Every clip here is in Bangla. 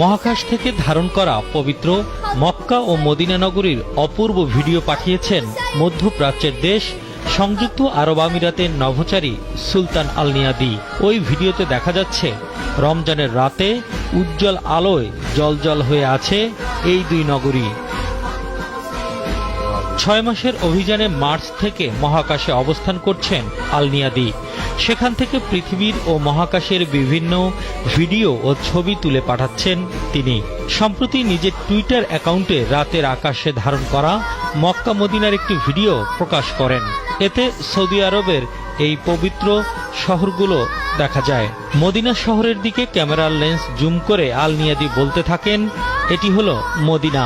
মহাকাশ থেকে ধারণ করা পবিত্র মক্কা ও মদিনা নগরীর অপূর্ব ভিডিও পাঠিয়েছেন মধ্যপ্রাচ্যের দেশ, সংযুক্ত আরব আমিরাতের নভোচারী সুলতান আল নিয়াদি ওই ভিডিওতে দেখা যাচ্ছে, রমজানের রাতে উজ্জ্বল আলোয় জলজল হয়ে আছে এই দুই নগরী। ছয় মাসের অভিযানে মার্চ থেকে মহাকাশে অবস্থান করছেন আলনিয়াদি। সেখান থেকে পৃথিবীর ও মহাকাশের বিভিন্ন ভিডিও ও ছবি তুলে পাঠাচ্ছেন তিনি। সম্প্রতি নিজের টুইটার অ্যাকাউন্টে রাতের আকাশে ধারণ করা মক্কা মদিনার একটি ভিডিও প্রকাশ করেন। এতে সৌদি আরবের এই পবিত্র শহরগুলো দেখা যায়। মদিনা শহরের দিকে ক্যামেরার লেন্স জুম করে আল নিয়াদি বলতে থাকেন, এটি হলো মদিনা।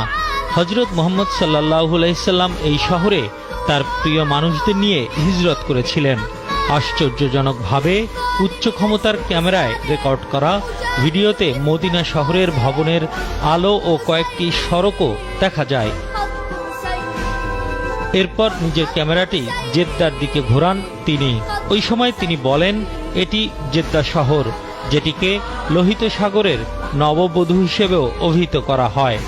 হজরত মোহাম্মদ সাল্লাহ আলাইসাল্লাম এই শহরে তার প্রিয় মানুষদের নিয়ে হিজরত করেছিলেন। আশ্চর্যজনকভাবে উচ্চ ক্ষমতার ক্যামেরায় রেকর্ড করা ভিডিওতে মদিনা শহরের ভবনের আলো ও কয়েকটি সড়কও দেখা যায়। এরপর নিজের ক্যামেরাটি জেদ্দার দিকে ঘোরান তিনি। ওই সময় তিনি বলেন, এটি জেদ্দা শহর, যেটিকে লোহিত সাগরের নববধূ হিসেবেও অভিহিত করা হয়।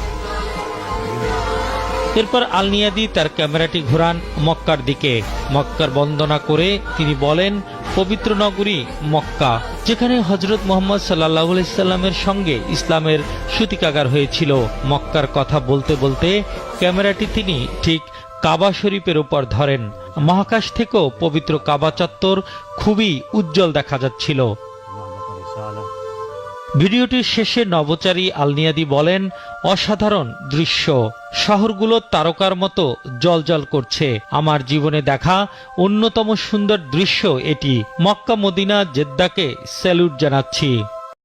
এরপর আলনিয়াদি তার ক্যামেরাটি ঘোরান মক্কার দিকে। মক্কার বন্দনা করে তিনি বলেন, পবিত্র নগরী মক্কা, যেখানে হজরত মোহাম্মদ সাল্লাহ সাল্লামের সঙ্গে ইসলামের সূতিকাগার হয়েছিল। মক্কার কথা বলতে বলতে ক্যামেরাটি তিনি ঠিক কাবা শরীফের উপর ধরেন। মহাকাশ থেকেও পবিত্র কাবা চত্বর খুবই উজ্জ্বল দেখা যাচ্ছিল। ভিডিওটির শেষে নবচারী আলনিয়াদি বলেন, অসাধারণ দৃশ্য। শহরগুলো তারকার মতো জলজল করছে। আমার জীবনে দেখা অন্যতম সুন্দর দৃশ্য এটি। মক্কা, মদিনা, জেদ্দাকে স্যালুট জানাচ্ছি।